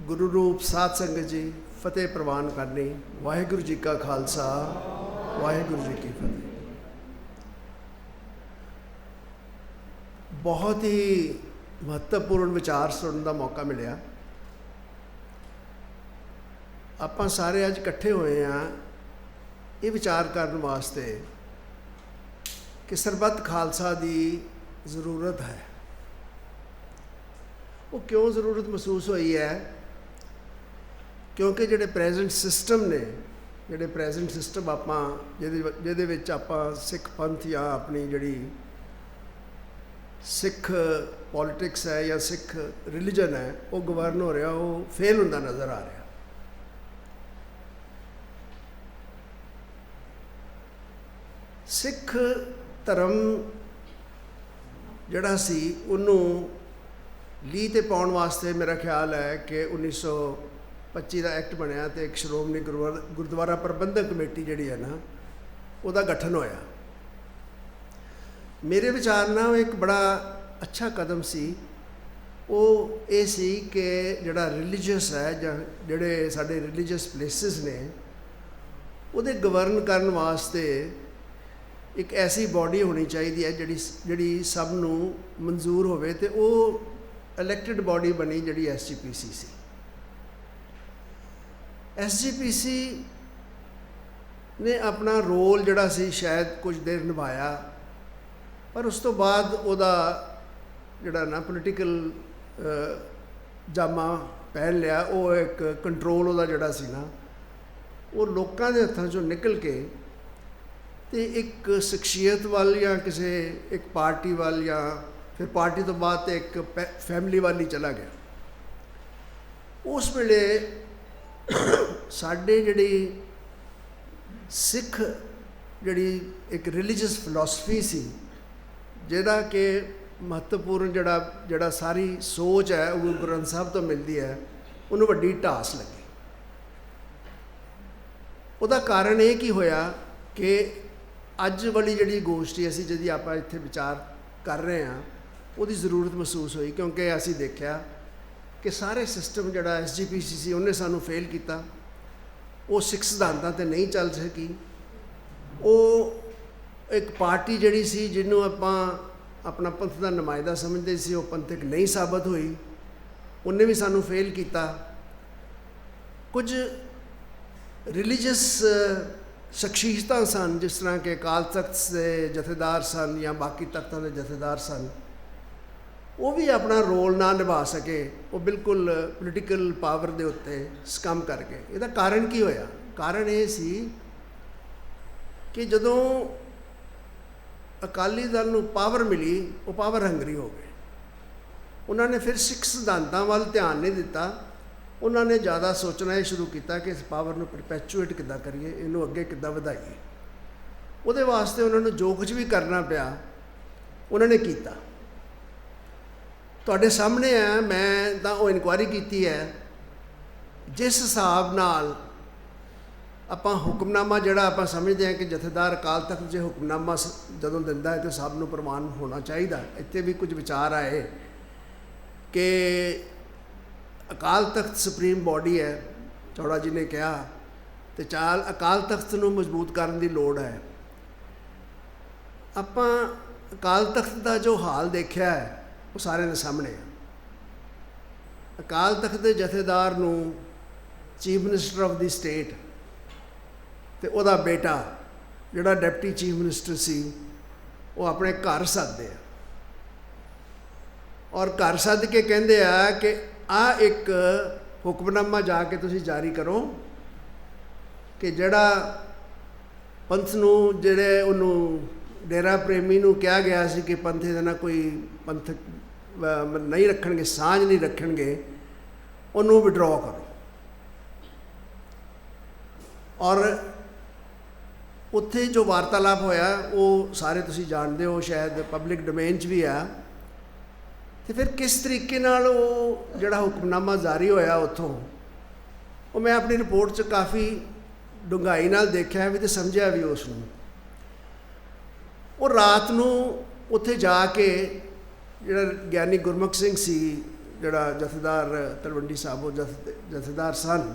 ਗੁਰੂ ਰੂਪ ਸਾਧ ਸੰਗਤ ਜੀ ਫਤਿਹ ਪ੍ਰਵਾਨ ਕਰਨੀ। ਵਾਹਿਗੁਰੂ ਜੀ ਕਾ ਖਾਲਸਾ, ਵਾਹਿਗੁਰੂ ਜੀ ਕੀ ਫਤਿਹ। ਬਹੁਤ ਹੀ ਮਹੱਤਵਪੂਰਨ ਵਿਚਾਰ ਸੁਣਨ ਦਾ ਮੌਕਾ ਮਿਲਿਆ। ਆਪਾਂ ਸਾਰੇ ਅੱਜ ਇਕੱਠੇ ਹੋਏ ਆ ਇਹ ਵਿਚਾਰ ਕਰਨ ਵਾਸਤੇ ਕਿ ਸਰਬੱਤ ਖਾਲਸਾ ਦੀ ਜ਼ਰੂਰਤ ਹੈ। ਉਹ ਕਿਉਂ ਜ਼ਰੂਰਤ ਮਹਿਸੂਸ ਹੋਈ ਹੈ? ਕਿਉਂਕਿ ਜਿਹੜੇ ਪ੍ਰੈਜ਼ੈਂਟ ਸਿਸਟਮ ਨੇ, ਜਿਹੜੇ ਪ੍ਰੈਜ਼ੈਂਟ ਸਿਸਟਮ ਆਪਾਂ, ਜਿਹਦੇ ਜਿਹਦੇ ਵਿੱਚ ਆਪਾਂ ਸਿੱਖ ਪੰਥ ਜਾਂ ਆਪਣੀ ਜਿਹੜੀ ਸਿੱਖ ਪੋਲਿਟਿਕਸ ਹੈ ਜਾਂ ਸਿੱਖ ਰਿਲੀਜਨ ਹੈ, ਉਹ ਗਵਰਨ ਹੋ ਰਿਹਾ, ਉਹ ਫੇਲ ਹੁੰਦਾ ਨਜ਼ਰ ਆ ਰਿਹਾ। ਸਿੱਖ ਧਰਮ ਜਿਹੜਾ ਸੀ, ਉਹਨੂੰ ਲੀ ਤੇ ਪਾਉਣ ਵਾਸਤੇ ਮੇਰਾ ਖਿਆਲ ਹੈ ਕਿ 1925 ਦਾ ਐਕਟ ਬਣਿਆ ਤੇ ਇੱਕ ਸ਼੍ਰੋਮਣੀ ਗੁਰਦੁਆਰਾ ਗੁਰਦੁਆਰਾ ਪ੍ਰਬੰਧਕ ਕਮੇਟੀ ਜਿਹੜੀ ਹੈ ਨਾ, ਉਹਦਾ ਗਠਨ ਹੋਇਆ। ਮੇਰੇ ਵਿਚਾਰ ਨਾਲ ਇੱਕ ਬੜਾ ਅੱਛਾ ਕਦਮ ਸੀ। ਉਹ ਇਹ ਸੀ ਕਿ ਜਿਹੜਾ ਰਿਲੀਜੀਅਸ ਹੈ ਜਾਂ ਜਿਹੜੇ ਸਾਡੇ ਰਿਲੀਜੀਅਸ ਪਲੇਸਿਸ ਨੇ, ਉਹਦੇ ਗਵਰਨ ਕਰਨ ਵਾਸਤੇ ਇੱਕ ਐਸੀ ਬਾਡੀ ਹੋਣੀ ਚਾਹੀਦੀ ਹੈ ਜਿਹੜੀ ਜਿਹੜੀ ਸਭ ਨੂੰ ਮਨਜ਼ੂਰ ਹੋਵੇ ਤੇ ਉਹ ਇਲੈਕਟਿਡ ਬਾਡੀ ਬਣੀ ਜਿਹੜੀ ਐਸਜੀਪੀਸੀ ਸੀ। ਐਸਜੀਪੀਸੀ ਨੇ ਆਪਣਾ ਰੋਲ ਜਿਹੜਾ ਸੀ ਸ਼ਾਇਦ ਕੁਝ ਦੇਰ ਨਿਭਾਇਆ, ਪਰ ਉਸ ਤੋਂ ਬਾਅਦ ਉਹਦਾ ਜਿਹੜਾ ਨਾ ਪੋਲੀਟੀਕਲ ਜਾਮਾ ਪਹਿਨ ਲਿਆ, ਉਹ ਇੱਕ ਕੰਟਰੋਲ ਉਹਦਾ ਜਿਹੜਾ ਸੀ ਨਾ, ਉਹ ਲੋਕਾਂ ਦੇ ਹੱਥਾਂ ਚੋਂ ਨਿਕਲ ਕੇ ਤੇ ਇੱਕ ਸ਼ਖਸੀਅਤ ਵੱਲ ਜਾਂ ਕਿਸੇ ਇੱਕ ਪਾਰਟੀ ਵੱਲ ਜਾਂ ਫਿਰ ਪਾਰਟੀ ਤੋਂ ਬਾਅਦ ਤੇ ਇੱਕ ਫੈਮਿਲੀ ਵੱਲ ਹੀ ਚਲਾ ਗਿਆ। ਉਸ ਵੇਲੇ ਸਾਡੇ ਜਿਹੜੀ ਸਿੱਖ ਜਿਹੜੀ ਇੱਕ ਰਿਲੀਜੀਅਸ ਫਿਲਾਸਫੀ ਸੀ, ਜਿਹਦਾ ਕਿ ਮਹੱਤਵਪੂਰਨ ਜਿਹੜਾ ਜਿਹੜਾ ਸਾਰੀ ਸੋਚ ਹੈ, ਉਹ ਗੁਰੂ ਗ੍ਰੰਥ ਸਾਹਿਬ ਤੋਂ ਮਿਲਦੀ ਹੈ, ਉਹਨੂੰ ਵੱਡੀ ਢਾਸ ਲੱਗੀ। ਉਹਦਾ ਕਾਰਨ ਇਹ ਕੀ ਹੋਇਆ ਕਿ ਅੱਜ ਵਾਲੀ ਜਿਹੜੀ ਗੋਸ਼ਟੀ ਅਸੀਂ, ਜਿਹਦੀ ਆਪਾਂ ਇੱਥੇ ਵਿਚਾਰ ਕਰ ਰਹੇ ਹਾਂ, ਉਹਦੀ ਜ਼ਰੂਰਤ ਮਹਿਸੂਸ ਹੋਈ, ਕਿਉਂਕਿ ਅਸੀਂ ਦੇਖਿਆ ਕਿ ਸਾਰੇ ਸਿਸਟਮ ਜਿਹੜਾ ਐਸਜੀਪੀਸੀ ਸੀ ਉਹਨੇ ਸਾਨੂੰ ਫੇਲ ਕੀਤਾ। ਉਹ ਸਿੱਖ ਸਿਧਾਂਤਾਂ ਤੇ ਨਹੀਂ ਚੱਲ ਸਕੀ। ਉਹ ਇੱਕ ਪਾਰਟੀ ਜਿਹੜੀ ਸੀ ਜਿਹਨੂੰ ਆਪਾਂ ਆਪਣਾ ਪੰਥ ਦਾ ਨੁਮਾਇੰਦਾ ਸਮਝਦੇ ਸੀ, ਉਹ ਪੰਥਕ ਨਹੀਂ ਸਾਬਤ ਹੋਈ। ਉਹਨੇ ਵੀ ਸਾਨੂੰ ਫੇਲ ਕੀਤਾ। ਕੁਝ ਰਿਲੀਜੀਅਸ ਸ਼ਖਸੀਅਤਾਂ ਸਨ, ਜਿਸ ਤਰ੍ਹਾਂ ਕਿ ਅਕਾਲ ਤਖਤ ਦੇ ਜਥੇਦਾਰ ਸਨ ਜਾਂ ਬਾਕੀ ਤਖਤਾਂ ਦੇ ਜਥੇਦਾਰ ਸਨ। ਉਹ ਵੀ ਆਪਣਾ ਰੋਲ ਨਾ ਨਿਭਾ ਸਕੇ, ਉਹ ਬਿਲਕੁਲ ਪੋਲੀਟੀਕਲ ਪਾਵਰ ਦੇ ਉੱਤੇ ਸਕਮ ਕਰ ਗਏ। ਇਹਦਾ ਕਾਰਨ ਕੀ ਹੋਇਆ? ਕਾਰਨ ਇਹ ਸੀ ਕਿ ਜਦੋਂ ਅਕਾਲੀ ਦਲ ਨੂੰ ਪਾਵਰ ਮਿਲੀ, ਉਹ ਪਾਵਰ ਹੰਗਰੀ ਹੋ ਗਏ। ਉਹਨਾਂ ਨੇ ਫਿਰ ਸਿੱਖ ਸਿਧਾਂਤਾਂ ਵੱਲ ਧਿਆਨ ਨਹੀਂ ਦਿੱਤਾ। ਉਹਨਾਂ ਨੇ ਜ਼ਿਆਦਾ ਸੋਚਣਾ ਇਹ ਸ਼ੁਰੂ ਕੀਤਾ ਕਿ ਇਸ ਪਾਵਰ ਨੂੰ ਪਰਪੈਚੁਏਟ ਕਿੱਦਾਂ ਕਰੀਏ, ਇਹਨੂੰ ਅੱਗੇ ਕਿੱਦਾਂ ਵਧਾਈਏ। ਉਹਦੇ ਵਾਸਤੇ ਉਹਨਾਂ ਨੂੰ ਜੋ ਕੁਝ ਵੀ ਕਰਨਾ ਪਿਆ। ਉਹਨਾਂ ਨੇ ਕੀਤਾ। ਤੁਹਾਡੇ ਸਾਹਮਣੇ ਆ, ਮੈਂ ਤਾਂ ਉਹ ਇਨਕੁਆਇਰੀ ਕੀਤੀ ਹੈ। ਜਿਸ ਹਿਸਾਬ ਨਾਲ ਆਪਾਂ ਹੁਕਮਨਾਮਾ ਜਿਹੜਾ ਆਪਾਂ ਸਮਝਦੇ ਹਾਂ ਕਿ ਜਥੇਦਾਰ ਅਕਾਲ ਤਖਤ ਜੇ ਹੁਕਮਨਾਮਾ ਜਦੋਂ ਦਿੰਦਾ ਹੈ ਤੇ ਸਭ ਨੂੰ ਪ੍ਰਮਾਣ ਹੋਣਾ ਚਾਹੀਦਾ। ਇੱਥੇ ਵੀ ਕੁਝ ਵਿਚਾਰ ਆਏ ਕਿ ਅਕਾਲ ਤਖਤ ਸੁਪਰੀਮ ਬਾਡੀ ਹੈ, ਚੌੜਾ ਜੀ ਨੇ ਕਿਹਾ, ਤੇ ਚਾਲ ਅਕਾਲ ਤਖਤ ਨੂੰ ਮਜ਼ਬੂਤ ਕਰਨ ਦੀ ਲੋੜ ਹੈ। ਆਪਾਂ ਅਕਾਲ ਤਖਤ ਦਾ ਜੋ ਹਾਲ ਦੇਖਿਆ ਹੈ ਉਹ ਸਾਰਿਆਂ ਦੇ ਸਾਹਮਣੇ ਆ। ਅਕਾਲ ਤਖਤ ਦੇ ਜਥੇਦਾਰ ਨੂੰ chief minister of the state ਤੇ ਉਹਦਾ ਬੇਟਾ, ਜਿਹੜਾ ਡਿਪਟੀ ਚੀਫ ਮਿਨਿਸਟਰ ਸੀ, ਉਹ ਆਪਣੇ ਘਰ ਸੱਦਦੇ ਆ। ਔਰ ਘਰ ਸੱਦ ਕੇ ਕਹਿੰਦੇ ਆ ਕਿ ਆ ਇੱਕ ਹੁਕਮਨਾਮਾ ਜਾ ਕੇ ਤੁਸੀਂ ਜਾਰੀ ਕਰੋ ਕਿ ਜਿਹੜਾ ਪੰਥ ਨੂੰ, ਜਿਹੜੇ ਉਹਨੂੰ ਡੇਰਾ ਪ੍ਰੇਮੀ ਨੂੰ ਕਿਹਾ ਗਿਆ ਸੀ ਕਿ ਪੰਥ ਦੇ ਨਾਲ ਕੋਈ ਪੰਥਕ ਨਹੀਂ ਰੱਖਣਗੇ, ਸਾਂਝ ਨਹੀਂ ਰੱਖਣਗੇ, ਉਹਨੂੰ ਵਿਡਰਾ ਕਰੋ। ਔਰ ਉੱਥੇ ਜੋ ਵਾਰਤਾਲਾਪ ਹੋਇਆ, ਉਹ ਸਾਰੇ ਤੁਸੀਂ ਜਾਣਦੇ ਹੋ, ਸ਼ਾਇਦ ਪਬਲਿਕ ਡੋਮੇਨ 'ਚ ਵੀ ਆ। ਤੇ ਫਿਰ ਕਿਸ ਤਰੀਕੇ ਨਾਲ ਉਹ ਜਿਹੜਾ ਹੁਕਮਨਾਮਾ ਜਾਰੀ ਹੋਇਆ ਉੱਥੋਂ, ਉਹ ਮੈਂ ਆਪਣੀ ਰਿਪੋਰਟ 'ਚ ਕਾਫੀ ਡੂੰਘਾਈ ਨਾਲ ਦੇਖਿਆ ਵੀ ਤੇ ਸਮਝਿਆ ਵੀ ਉਸ ਨੂੰ। ਉਹ ਰਾਤ ਨੂੰ ਉੱਥੇ ਜਾ ਕੇ ਜਿਹੜਾ ਗਿਆਨੀ ਗੁਰਮੁਖ ਸਿੰਘ ਸੀ, ਜਿਹੜਾ ਜਥੇਦਾਰ ਤਲਵੰਡੀ ਸਾਬੋ ਜਥ- ਜਥੇਦਾਰ ਸਨ।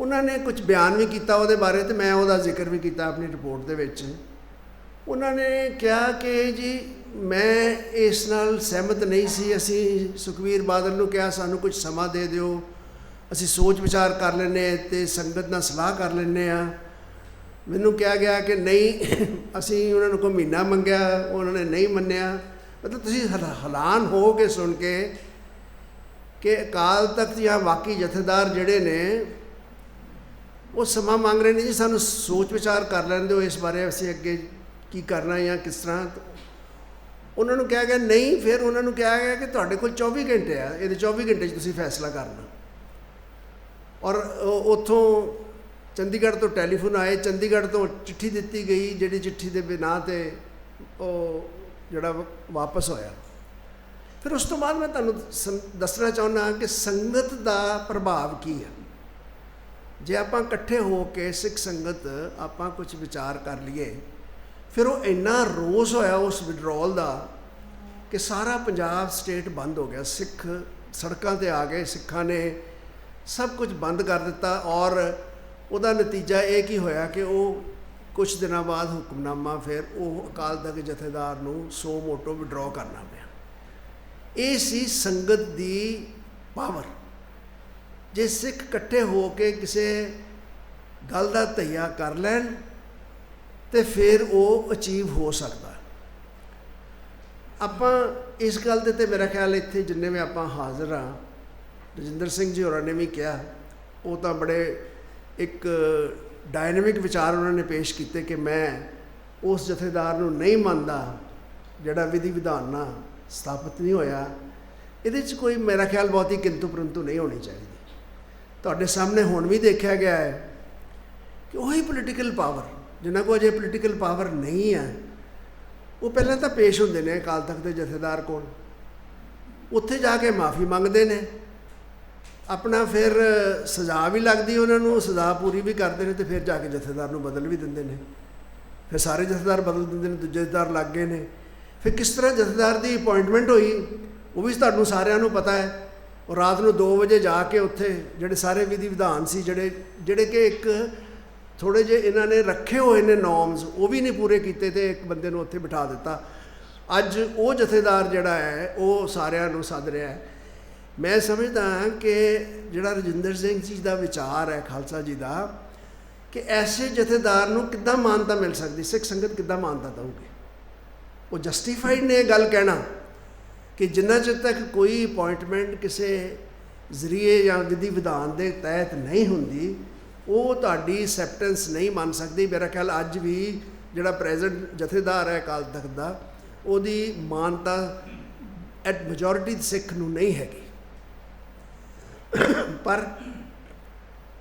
ਉਹਨਾਂ ਨੇ ਕੁਝ ਬਿਆਨ ਵੀ ਕੀਤਾ ਉਹਦੇ ਬਾਰੇ ਤੇ ਮੈਂ ਉਹਦਾ ਜ਼ਿਕਰ ਵੀ ਕੀਤਾ ਆਪਣੀ ਰਿਪੋਰਟ ਦੇ ਵਿੱਚ। ਉਹਨਾਂ ਨੇ ਕਿਹਾ ਕਿ ਜੀ, ਮੈਂ ਇਸ ਨਾਲ ਸਹਿਮਤ ਨਹੀਂ ਸੀ। ਅਸੀਂ ਸੁਖਵੀਰ ਬਾਦਲ ਨੂੰ ਕਿਹਾ, ਸਾਨੂੰ ਕੁਝ ਸਮਾਂ ਦੇ ਦਿਓ। ਅਸੀਂ ਸੋਚ ਵਿਚਾਰ ਕਰ ਲੈਂਦੇ ਹਾਂ ਤੇ ਸੰਗਤ ਨਾਲ ਸਲਾਹ ਕਰ ਲੈਂਦੇ ਆ ਮੈਨੂੰ ਕਿਹਾ ਗਿਆ ਕਿ ਨਹੀਂ, ਅਸੀਂ ਉਹਨਾਂ ਨੂੰ ਕੋਈ ਮਹੀਨਾ ਮੰਗਿਆ, ਉਹਨਾਂ ਨੇ ਨਹੀਂ ਮੰਨਿਆ। ਮਤਲਬ ਤੁਸੀਂ ਹੈਰਾਨ ਹੋ ਕੇ ਸੁਣ ਕੇ ਕਿ ਅਕਾਲ ਤਖਤ ਜਾਂ ਬਾਕੀ ਜਥੇਦਾਰ ਜਿਹੜੇ ਨੇ, ਉਹ ਸਮਾਂ ਮੰਗ ਰਹੇ ਨੇ ਜੀ, ਸਾਨੂੰ ਸੋਚ ਵਿਚਾਰ ਕਰ ਲੈਣ ਦਿਓ ਇਸ ਬਾਰੇ ਅਸੀਂ ਅੱਗੇ ਕੀ ਕਰਨਾ ਜਾਂ ਕਿਸ ਤਰ੍ਹਾਂ। ਉਹਨਾਂ ਨੂੰ ਕਿਹਾ ਗਿਆ, ਨਹੀਂ, ਫਿਰ ਉਹਨਾਂ ਨੂੰ ਕਿਹਾ ਗਿਆ ਕਿ ਤੁਹਾਡੇ ਕੋਲ 24 ਘੰਟੇ ਆ, ਇਹਦੇ 24 ਘੰਟੇ 'ਚ ਤੁਸੀਂ ਫੈਸਲਾ ਕਰਨਾ। ਔਰ ਉੱਥੋਂ ਚੰਡੀਗੜ੍ਹ ਤੋਂ ਟੈਲੀਫੋਨ ਆਏ, ਚੰਡੀਗੜ੍ਹ ਤੋਂ ਚਿੱਠੀ ਦਿੱਤੀ ਗਈ, ਜਿਹੜੀ ਚਿੱਠੀ ਦੇ ਬਿਨਾਂ ਤੇ ਉਹ ਜਿਹੜਾ ਵਾਪਸ ਹੋਇਆ। ਫਿਰ ਉਸ ਤੋਂ ਬਾਅਦ ਮੈਂ ਤੁਹਾਨੂੰ ਸੰ- ਦੱਸਣਾ ਚਾਹੁੰਦਾ ਕਿ ਸੰਗਤ ਦਾ ਪ੍ਰਭਾਵ ਕੀ ਹੈ। ਜੇ ਆਪਾਂ ਇਕੱਠੇ ਹੋ ਕੇ ਸਿੱਖ ਸੰਗਤ ਆਪਾਂ ਕੁਝ ਵਿਚਾਰ ਕਰ ਲਈਏ, ਫਿਰ ਉਹ ਇੰਨਾ ਰੋਸ ਹੋਇਆ ਉਸ ਵਿਡਰੋਲ ਦਾ ਕਿ ਸਾਰਾ ਪੰਜਾਬ ਸਟੇਟ ਬੰਦ ਹੋ ਗਿਆ। ਸਿੱਖ ਸੜਕਾਂ ਤੇ ਆ ਗਏ, ਸਿੱਖਾਂ ਨੇ ਸਭ ਕੁਝ ਬੰਦ ਕਰ ਦਿੱਤਾ ਔਰ ਉਹਦਾ ਨਤੀਜਾ ਇਹ ਕੀ ਹੋਇਆ ਕਿ ਉਹ ਕੁਝ ਦਿਨਾਂ ਬਾਅਦ ਹੁਕਮਨਾਮਾ ਫਿਰ ਉਹ ਅਕਾਲ ਤਖਤ ਜਥੇਦਾਰ ਨੂੰ ਸੋ ਮੋਟੋ ਵਿਡਰਾਅ ਕਰਨਾ ਪਿਆ। ਇਹ ਸੀ ਸੰਗਤ ਦੀ ਪਾਵਰ ਜੇ ਸਿੱਖ ਇਕੱਠੇ ਹੋ ਕੇ ਕਿਸੇ ਗੱਲ ਦਾ ਧਈਆ ਕਰ ਲੈਣ, ਤੇ ਫਿਰ ਉਹ ਅਚੀਵ ਹੋ ਸਕਦਾ। ਆਪਾਂ ਇਸ ਗੱਲ ਦੇ ਤੇ ਮੇਰਾ ਖਿਆਲ ਇੱਥੇ ਜਿੰਨੇ ਵੀ ਆਪਾਂ ਹਾਜ਼ਰ ਆ ਰਜਿੰਦਰ ਸਿੰਘ ਜੀ ਹੋਰਾਂ ਨੇ ਵੀ ਕਿਹਾ, ਉਹ ਤਾਂ ਬੜੇ ਇੱਕ ਡਾਇਨਾਮਿਕ ਵਿਚਾਰ ਉਹਨਾਂ ਨੇ ਪੇਸ਼ ਕੀਤੇ ਕਿ ਮੈਂ ਉਸ ਜਥੇਦਾਰ ਨੂੰ ਨਹੀਂ ਮੰਨਦਾ, ਜਿਹੜਾ ਵਿਧੀ ਵਿਧਾਨ ਨਾਲ ਸਥਾਪਿਤ ਨਹੀਂ ਹੋਇਆ। ਇਹਦੇ 'ਚ ਕੋਈ ਮੇਰਾ ਖਿਆਲ ਬਹੁਤੀ ਕਿੰਤੂ ਪਰੰਤੂ ਨਹੀਂ ਹੋਣੀ ਚਾਹੀਦੀ। ਤੁਹਾਡੇ ਸਾਹਮਣੇ ਹੁਣ ਵੀ ਦੇਖਿਆ ਗਿਆ ਹੈ ਕਿ ਉਹੀ ਪੋਲੀਟੀਕਲ ਪਾਵਰ ਜਿਨ੍ਹਾਂ ਕੋਲ ਅਜੇ ਪੋਲੀਟੀਕਲ ਪਾਵਰ ਨਹੀਂ ਹੈ, ਉਹ ਪਹਿਲਾਂ ਤਾਂ ਪੇਸ਼ ਹੁੰਦੇ ਨੇ ਅਕਾਲ ਤਖਤ ਦੇ ਜਥੇਦਾਰ ਕੋਲ। ਉੱਥੇ ਜਾ ਕੇ ਮਾਫੀ ਮੰਗਦੇ ਨੇ। ਆਪਣਾ ਫਿਰ ਸਜ਼ਾ ਵੀ ਲੱਗਦੀ ਉਹਨਾਂ ਨੂੰ, ਸਜ਼ਾ ਪੂਰੀ ਵੀ ਕਰਦੇ ਨੇ ਤੇ ਫਿਰ ਜਾ ਕੇ ਜਥੇਦਾਰ ਨੂੰ ਬਦਲ ਵੀ ਦਿੰਦੇ ਨੇ। ਫਿਰ ਸਾਰੇ ਜਥੇਦਾਰ ਬਦਲ ਦਿੰਦੇ ਨੇ, ਦੂਜੇ ਜਥੇਦਾਰ ਲੱਗ ਗਏ ਨੇ। ਫਿਰ ਕਿਸ ਤਰ੍ਹਾਂ ਜਥੇਦਾਰ ਦੀ ਅਪਾਇੰਟਮੈਂਟ ਹੋਈ, ਉਹ ਵੀ ਤੁਹਾਨੂੰ ਸਾਰਿਆਂ ਨੂੰ ਪਤਾ ਹੈ। ਉਹ ਰਾਤ ਨੂੰ 2 ਵਜੇ ਜਾ ਕੇ ਉੱਥੇ ਜਿਹੜੇ ਸਾਰੇ ਵਿਧੀ ਵਿਧਾਨ ਸੀ, ਜਿਹੜੇ ਜਿਹੜੇ ਕਿ ਇੱਕ ਥੋੜੇ ਜਿਹੇ ਇਹਨਾਂ ਨੇ ਰੱਖੇ ਹੋਏ ਨੇ ਨੋਰਮਸ ਉਹ ਵੀ ਨਹੀਂ ਪੂਰੇ ਕੀਤੇ ਤੇ ਇੱਕ ਬੰਦੇ ਨੂੰ ਉੱਥੇ ਬਿਠਾ ਦਿੱਤਾ। ਅੱਜ ਉਹ ਜਥੇਦਾਰ ਜਿਹੜਾ ਹੈ, ਉਹ ਸਾਰਿਆਂ ਨੂੰ ਸੱਦ ਰਿਹਾ ਹੈ। ਮੈਂ ਸਮਝਦਾ ਹਾਂ ਕਿ ਜਿਹੜਾ ਰਜਿੰਦਰ ਸਿੰਘ ਜੀ ਦਾ ਵਿਚਾਰ ਹੈ, ਖਾਲਸਾ ਜੀ ਦਾ, ਕਿ ਐਸੇ ਜਥੇਦਾਰ ਨੂੰ ਕਿੱਦਾਂ ਮਾਨਤਾ ਮਿਲ ਸਕਦੀ? ਸਿੱਖ ਸੰਗਤ ਕਿੱਦਾਂ ਮਾਨਤਾ ਦਊਗੀ? ਉਹ ਜਸਟੀਫਾਈਡ ਨੇ ਇਹ ਗੱਲ ਕਹਿਣਾ ਕਿ ਜਿੰਨਾ ਚਿਰ ਤੱਕ ਕੋਈ ਅਪਾਇੰਟਮੈਂਟ ਕਿਸੇ ਜ਼ਰੀਏ ਜਾਂ ਵਿਧੀ ਵਿਧਾਨ ਦੇ ਤਹਿਤ ਨਹੀਂ ਹੁੰਦੀ, ਉਹ ਤੁਹਾਡੀ ਐਕਸੈਪਟੈਂਸ ਨਹੀਂ ਮੰਨ ਸਕਦੀ। ਮੇਰਾ ਖਿਆਲ ਅੱਜ ਵੀ ਜਿਹੜਾ ਪ੍ਰੈਜ਼ੈਂਟ ਜਥੇਦਾਰ ਹੈ ਅਕਾਲ ਤਖਤ ਦਾ, ਉਹਦੀ ਮਾਨਤਾ ਐਟ ਮੈਜੋਰਿਟੀ ਸਿੱਖ ਨੂੰ ਨਹੀਂ ਹੈਗੀ। ਪਰ